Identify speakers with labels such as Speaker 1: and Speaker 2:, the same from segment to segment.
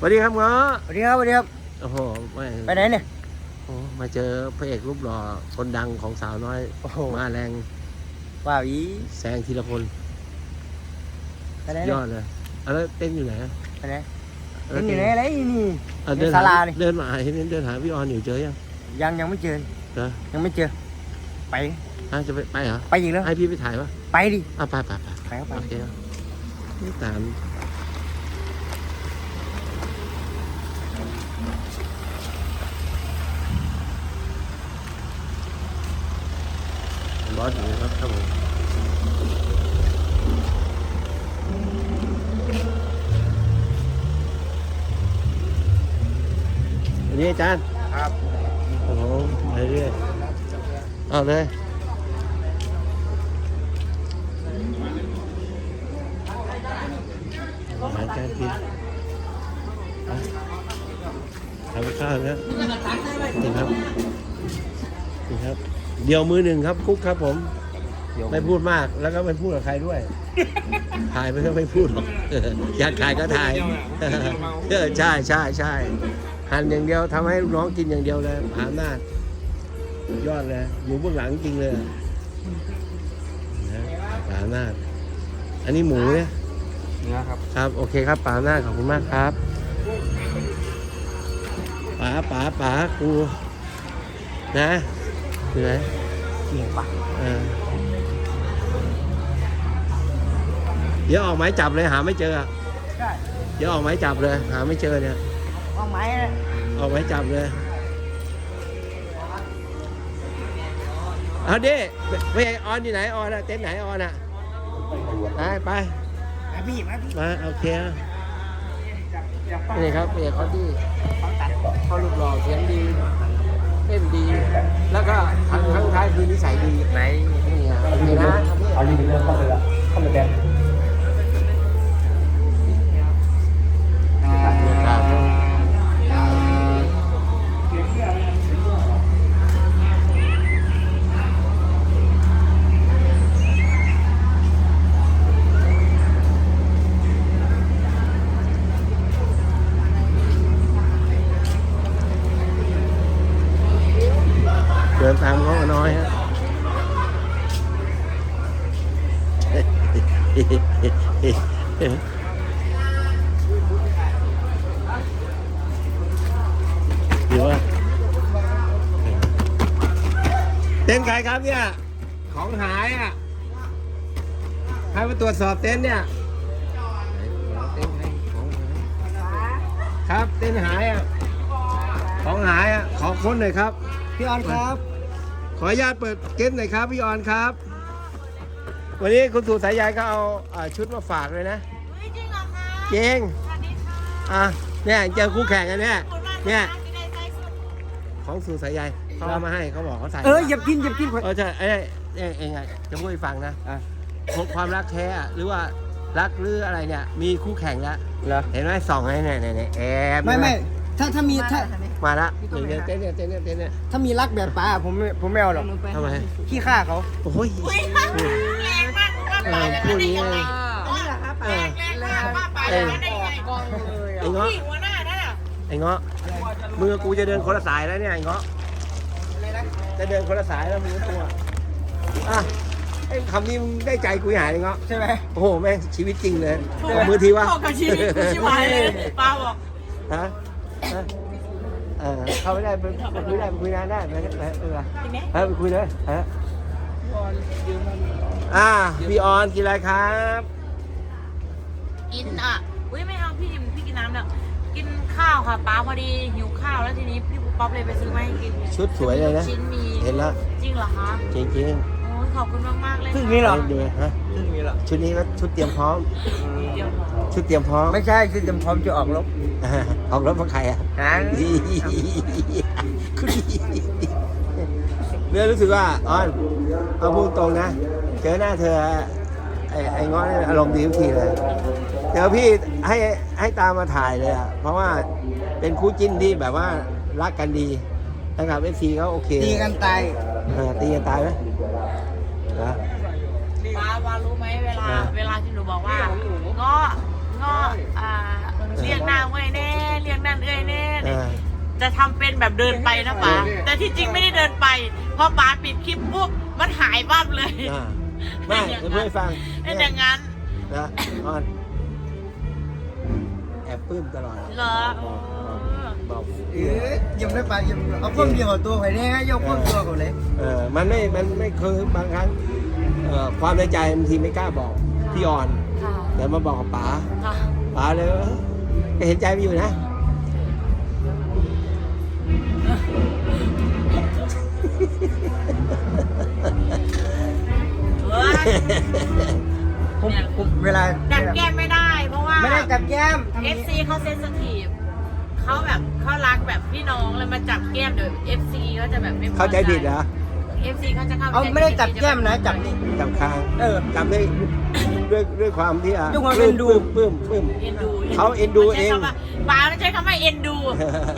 Speaker 1: สวัสดีครับเงาะ
Speaker 2: สวัสดีครับสวัสดีครับ
Speaker 1: โอ้โหไม่
Speaker 2: ไปไหนเนี่ย
Speaker 1: โอ้มาเจอพระเอกรูปหล่อคนดังของสาวน้อย
Speaker 2: โอ้โห
Speaker 1: มาแรง
Speaker 2: ว้าวอี
Speaker 1: แซงทีละคน
Speaker 2: ไปไหน
Speaker 1: ย
Speaker 2: เนี่ย
Speaker 1: อดเลยเอาแล้วเต้นอยู่ไหนอะ
Speaker 2: ไปไหน
Speaker 1: เออ
Speaker 2: เป็นอยู่ไหนอะไรนี่
Speaker 1: เอา
Speaker 2: ใน
Speaker 1: เดิน
Speaker 2: ศา
Speaker 1: หา
Speaker 2: ลานี่
Speaker 1: เดินมาเห็นเดินหาพี่ออนอยู่เจอยัง
Speaker 2: ยังยังไม่เจอ
Speaker 1: เหรอ
Speaker 2: ยังไม่เจอ ไป
Speaker 1: อะจะไปไปเหรอ
Speaker 2: ไปอีกแล้ว
Speaker 1: ให้พี่ไปถ่ายปะ
Speaker 2: ไปดิ
Speaker 1: อะไปไปไป
Speaker 2: ไปครับไป
Speaker 1: โอเคครับนี่ตาม บอสอยู่ครับครับผมสวัสดีอาจารย์
Speaker 2: ครับ
Speaker 1: โอ้โหไปเรื่อยเอาเลยอาหารการกินอะทำข้าวนะนี่ครับนี่ครับ เดียวมือหนึ่งครับคุกครับผม ไม่พูดมากแล้วก็ไม่พูดกับใครด้วย ถ่ายไปก็ไม่พูดหรอกอยากถ่ายก็ถ่ายเออใช่ใช่ใช่หั่นอย่างเดียวทำให้ลูกน้องกินอย่างเดียวเลยผาหน้าจสุดยอดเลยอยู่เบื้องหลังจริงเลยนะผาหน้าจอันนี้หมูเนี่ย
Speaker 2: เนื้อครับ
Speaker 1: ครับโอเคครับป๋าหน้าขอบคุณมากครับป๋าป๋าป๋ากูนะ อยู่ไหน
Speaker 2: เกี่ยงปะ
Speaker 1: เออเดี๋ยวออกหมายจับเลยหาไม่เจออะ
Speaker 2: ใช่
Speaker 1: เดี๋ยวออกหมายจับเลย หาไม่เจอเนี่ย
Speaker 2: ห้องไม้นะ
Speaker 1: ออกหมายจับเลยเอาดิไม่ใช่ออนที่ไหนออนอะเต็นท์ไหนออนอะไปไป
Speaker 2: มาพี่มาพี่
Speaker 1: มาโอเคนะนี่ครับเอกเขาที่เขาลูกหล่อเสียงดีเต้นดี แล้วก็ครั้งครั้งท้ายคือนิสัยดี
Speaker 2: ไหน
Speaker 1: นี่ไงโอเคนะ
Speaker 2: เอาลิ้นเริ่มเข้าไปละเข้าไปแดง
Speaker 1: น้อยฮะเดี๋ยวว่าเต้นท์ใครครับเนี่ย ของหายอะใครมาตรวจสอบเต็นท์เนี่ยเต็นท์ใครของหายครับเต็นท์หายอะของหายอะขอค้นหน่อยครับ
Speaker 2: พี่ออนครับ
Speaker 1: ขออนุญาตเปิดเก็ตหน่อยครับพี่ออนครับ วันนี้คุณตู่สายใยก็เอาอ่าชุดมาฝากเลยนะ
Speaker 3: เฮ้ยจริงเหรอคะ
Speaker 1: จริง
Speaker 3: สวัสดีค่ะ
Speaker 1: อะเนี่ยเจอคู่แข่งกันเนี่ย
Speaker 3: ขอบคุณมาก
Speaker 1: เนี่ยะ
Speaker 3: ที่ได้ใจสุด
Speaker 1: ของสู่สายใยเขาเอามาให้เขาบอกเขาใส่
Speaker 2: เอออย่ากินอย่ากิน
Speaker 1: เออใช่เอ้ยเอ้ยเองอะจะพูดให้ฟังนะ
Speaker 2: อะ
Speaker 1: ความรักแท้อะหรือว่ารักหรืออะไรเนี่ยมีคู่แข่งแล้ว
Speaker 2: เหรอ
Speaker 1: เห็นไหมส่องให้เนี่ยเนี่ยเนี่ยแอบ
Speaker 2: ไม่ไม่ ถ้าถ้ามีถ้า
Speaker 1: มาละเนี่ยเต้นเนี่ยเต้นเนี่ยเต้นเนี่ย
Speaker 2: ถ้ามีรักแบบป้าผมไม่ผมไม่เอาหรอก
Speaker 1: ทำไม
Speaker 2: ขี้ข้าเขา
Speaker 1: โอ้ย
Speaker 3: อุ้ยแรงมากว่า
Speaker 1: เอ
Speaker 3: ไป
Speaker 1: อ
Speaker 3: แล้ว
Speaker 1: พูด
Speaker 3: ได้
Speaker 1: นี้
Speaker 3: ยัง
Speaker 1: เล
Speaker 3: ไง
Speaker 1: ย
Speaker 3: นี่เหรอคะแรงแรงมากว่าไปแล้วได้ยังไง
Speaker 1: ไอ้เงาะ
Speaker 3: พี่หัวหน้านั่นน่ะ
Speaker 1: ไอ้เงาะมือกูจะเดินคนละสายแล้วเนี่ยไอ้เงาะจะเดินคนละสายแล้วมือตัวอะไอ้คำนี้มึงได้ใจกูหายไอ้เงาะ
Speaker 2: ใช่ไหม
Speaker 1: โอ้โหแม่งชีวิตจริงเลยขอมือทีวะ
Speaker 3: เข้ากับชีวิตกูชิบหายเลยป้าบอก
Speaker 1: ฮะฮะ เออเข้าไม่ได้ไปไปคุยได้ไปคุยนานได้ไปไปเออ
Speaker 3: จริงไหม
Speaker 1: เออไปคุยเลยเอออ่าพี่ออนกินอะไรครับ
Speaker 3: กินอะอุ้ยไม่เอาพี่พี่กินน้ำแล้วกินข้าวค่ะป้าพอดีหิวข้าวแล้วทีนี้พี่ป๊อปเลยไปซื้อมาให้กิน
Speaker 1: ชุดสวยเลยนะ
Speaker 3: ชิ้นมี
Speaker 1: เห็นแล้ว
Speaker 3: จริงเหรอคะ
Speaker 1: จริงจริง
Speaker 3: โอ้ย ขอบคุณมากมากๆเลย
Speaker 2: ซึ่ง
Speaker 3: ค่ะ
Speaker 2: มีเหรอ
Speaker 1: ดูฮะ
Speaker 2: ซึ่งมีเหรอ
Speaker 1: ชุดนี้ก็ชุดเตรียมพร้อม
Speaker 3: เดี๋ยว
Speaker 1: ชุดเตรียมพร้อม
Speaker 2: ไม่ใช่คือจำพร้อมจะออกรบ
Speaker 1: อ่าออกรถมาใครอะ
Speaker 2: หาง
Speaker 1: เรื่องรู้สึกว่าออนเอาพูดตรงนะ เจอหน้าเธอไอ้ไอ้ง้อเนี่ยอารมณ์ดีทุกทีเลยเจอพี่ให้ให้ตามมาถ่ายเลยอะ เพราะว่าเป็นคู่จิ้นที่แบบว่ารักกันดีนะครับเอฟซีเขาโอเค
Speaker 2: ตีกันตาย
Speaker 1: เออตีกันตายไหม เหรอ
Speaker 3: ป้าวารู้ไหมเวลา
Speaker 1: อ่า
Speaker 3: เวลาที่หนูบอกว่าเงาะเงาะอ่าเรียกนางไว้แน่จะทำเป็นแบบเดินไปนะป๋าแต่ที่จริงไม่ได้เดินไปพอป๋าปิดคลิปปุ๊บมันหายบ้าบเลย
Speaker 1: อ่าไม่จะพูดให้ฟัง
Speaker 3: เป็นอย่างนั้น
Speaker 1: นะออนแอบปลื้มตลอด
Speaker 3: เหรอ
Speaker 1: บอกบอก
Speaker 2: เอ๊ะยังไม่ไปยังเอาความเดียวกับตัวใครเนี่ยยกความตัวก่อนเลย
Speaker 1: เออมันไม่มันไม่คือบางครั้งเอ่อความในใจบางทีไม่กล้าบอกพี่ออน
Speaker 3: ค่ะ
Speaker 1: แต่มาบอกกับป๋า
Speaker 3: ค่ะ
Speaker 1: ป๋าเลยเออก็เห็นใจมันอยู่นะ
Speaker 3: เฮ้ย
Speaker 2: ผมผมเวลา
Speaker 3: ดับแก้มไม่ได้เพราะว่า
Speaker 2: ไม่ได้จับแก้มทำ
Speaker 3: เอ
Speaker 2: นี้
Speaker 3: ฟซีเขาเซนสทีฟ เขาแบบเขารักแบบพี่น้องเลยมาจับแก้มเดี๋ยวเอฟซีเขาจะแบบไม่พอ
Speaker 1: เข้าใจผิดเหรอ
Speaker 3: เอฟซีเขาจะเข้าใจ
Speaker 2: เอาไม่ได้จับแก้มนะจับนี่
Speaker 1: จำค้าง
Speaker 2: เออ
Speaker 1: จำด้วยด้วยด้วยความที่อะ
Speaker 2: ด้วยความเอ็นดู
Speaker 1: ปลื้มปลื้มปลื้ม
Speaker 3: เอ็นดู
Speaker 1: เขาเอ็นดูเอง
Speaker 3: ขาใช้คำว่าป๋าไม่ใช้คำว่าเอ็นดู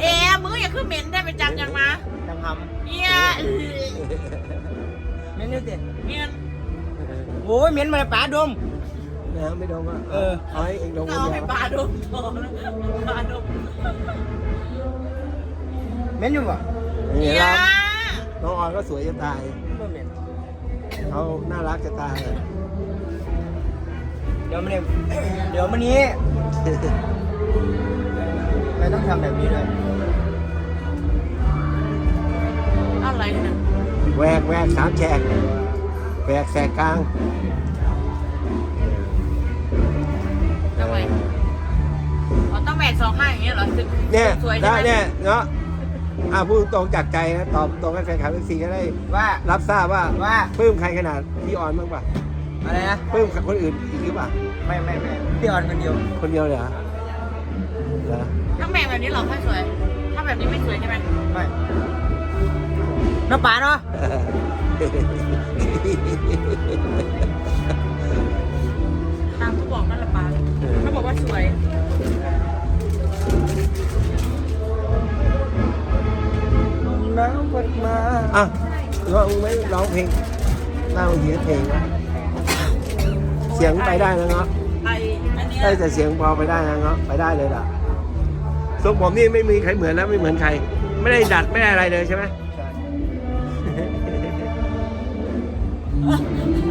Speaker 3: เอ๊ะมึงอย่าขึ้นเหม็นได้ไปจับยังมา
Speaker 2: จังท
Speaker 3: เนี่ยเออำ
Speaker 2: เม้นนี่สิ
Speaker 3: เนี่ย
Speaker 2: โอ้ยเหม็นมาป๋าดม
Speaker 1: นะไม่ดมอะ
Speaker 2: เออ
Speaker 1: เอาให้เองดมคน
Speaker 3: เอา
Speaker 1: เดี
Speaker 3: ให้
Speaker 1: ยว
Speaker 3: ป๋าดมพอแล้วป๋าดม
Speaker 2: เหม็นอยู่ป่ะ
Speaker 1: นี่
Speaker 3: เนี่ย
Speaker 1: ครับน้องออนก็สวยจะตาย
Speaker 2: ไม่เหม็น
Speaker 1: เขาน่ารักจะตาย
Speaker 2: เดี๋ยวมันเนี่ยเดี๋ยวมันนี้ไม่ต้องทำแบบนี้เลย
Speaker 3: อะไรนะ
Speaker 1: แหวกแหวกสามแฉกแหวกแสกกลาง
Speaker 3: องข้างอย่างเงี้ยเหรอถึง
Speaker 1: เนี่ย
Speaker 3: สวยใช่
Speaker 1: ได้
Speaker 3: ไหม
Speaker 1: เนี่ยเนาะอะพูดตรงจากใจนะตอบตรงให้แฟนคลับเอฟซีก็ได้
Speaker 2: ว่า
Speaker 1: รับทราบว่า
Speaker 2: ว่า
Speaker 1: ปลื้มใครขนาดพี่ออนบ้างป่ะ
Speaker 2: อะไรนะ
Speaker 1: ปลื้มคนอื่นอีกหรือเปล่า
Speaker 2: ไม่ไม่ไม่พี่ออนคนเดียว
Speaker 1: คนเดียวเลยเหรอเหรอ
Speaker 3: ต้องแบ่งแบบนี้เหรอค่อยสวย ถ้าแบบนี้ไม่สวยใช่ไหม
Speaker 2: ไม่น้าป๋าเนาะ
Speaker 3: ตามที่บอกนั่นแหละป้าเขาบอกว่าสวย
Speaker 2: น้ำพัดมา
Speaker 1: อะร้องไม่ร้องเพลงหน้าเสียเพลงวะเสียงไปได้แล้วเนาะ
Speaker 3: ไออันเนี้ย
Speaker 1: ได้แต่เสียงพอไปได้แล้วเนาะไปได้เลยล่ะทรงผมนี่ไม่มีใครเหมือนแล้วไม่เหมือนใคร ไม่ได้ดัดไม่ได้อะไรเลยใช่ไหม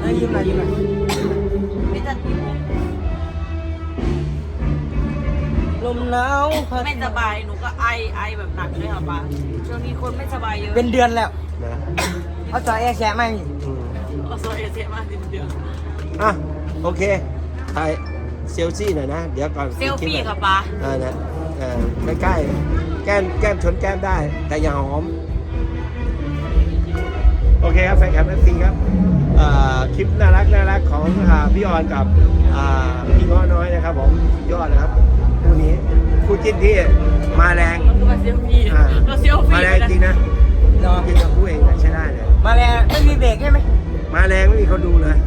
Speaker 2: เอ้ยยิ้มหน่อยยิ้มหน่อย
Speaker 3: ไม่จะติด
Speaker 2: ลมหนาวพัด
Speaker 3: ไม่สบายหนูก็ไอไอแบบหนักเลยค่ะป้าช่วงนี้คนไม่สบายเยอะ
Speaker 2: เป็นเดือนแล้ว
Speaker 1: นะ
Speaker 2: เอาจอยแอร์แชะมาอีก
Speaker 1: อืม
Speaker 3: เอาโซเอเซียมาเดือน
Speaker 1: อะโอเคถ่ายเซลฟี่หน่อยนะ เดี๋ยวก่อน
Speaker 3: เซลฟี่ค่ะป้า
Speaker 1: เออนะเออใกล้ๆแก้มแก้มชนแก้มได้ แต่อย่าหอม โอเคครับแฟนคลับเอฟซีครับอ่าคลิปน่ารักน่ารักของอ่าพี่ออนกับอ่าพี่ง้อน้อยนะครับผมสุดยอดนะครับ คู่นี้คู่จิ้นที่มาแรง
Speaker 3: เราคือมาเซลฟี่
Speaker 1: อ่า
Speaker 3: เราเซลฟี่
Speaker 1: มาแรงจริงนะ
Speaker 2: เนาะ
Speaker 1: จริงกับคู่เองนะใช้ได้เลย
Speaker 2: มาแล้วไม่มีเบรกใช่ไหม
Speaker 1: มาแรงไม่มีคนดูเลย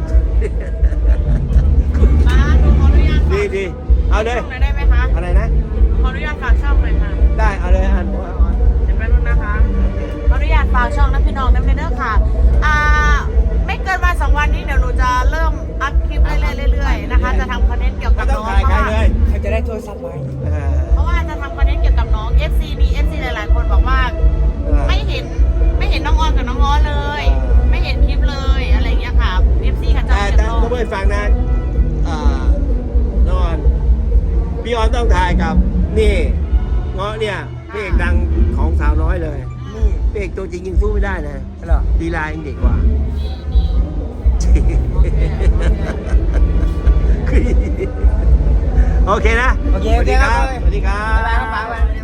Speaker 3: ป้าหนูขออนุญาต
Speaker 1: ดีดีเอาเลย
Speaker 3: ช่องหน่อยได้ไหมคะ
Speaker 1: อะไรนะ
Speaker 3: ขออนุญาตฝากช่องเลยค่ะ
Speaker 1: ได้เอาเลยอ่าน
Speaker 3: เดี๋ยวแป๊บนึงนะคะ ขออนุญาตฝากช่องนะพี่น้องน้ำเนเดอร์ค่ะ อ่า ไม่เกินวันสองวันนี้เดี๋ยวหนูจะเริ่มอัพคลิปเรื่อยๆเรื่อยๆนะคะ จะทำคอนเทนต์เกี่ยวกับ
Speaker 1: ไม่ต้
Speaker 3: น้
Speaker 1: อ
Speaker 3: องง
Speaker 1: ถ่าย
Speaker 3: เพ
Speaker 1: ใคร เงาะเนี่ยพระเอกดังของสาวน้อยเลย
Speaker 2: นี่
Speaker 1: พระเอกตัวจริงยิงสู้ไม่ได้นะ
Speaker 2: เหรอ
Speaker 1: ลีลายังเด็กกว่าโอเคนะ
Speaker 2: โอเค
Speaker 1: สวัสดีครับ
Speaker 2: โอเคครับ
Speaker 1: สวัสดีครับ
Speaker 2: บ๊ายบายครับป๋า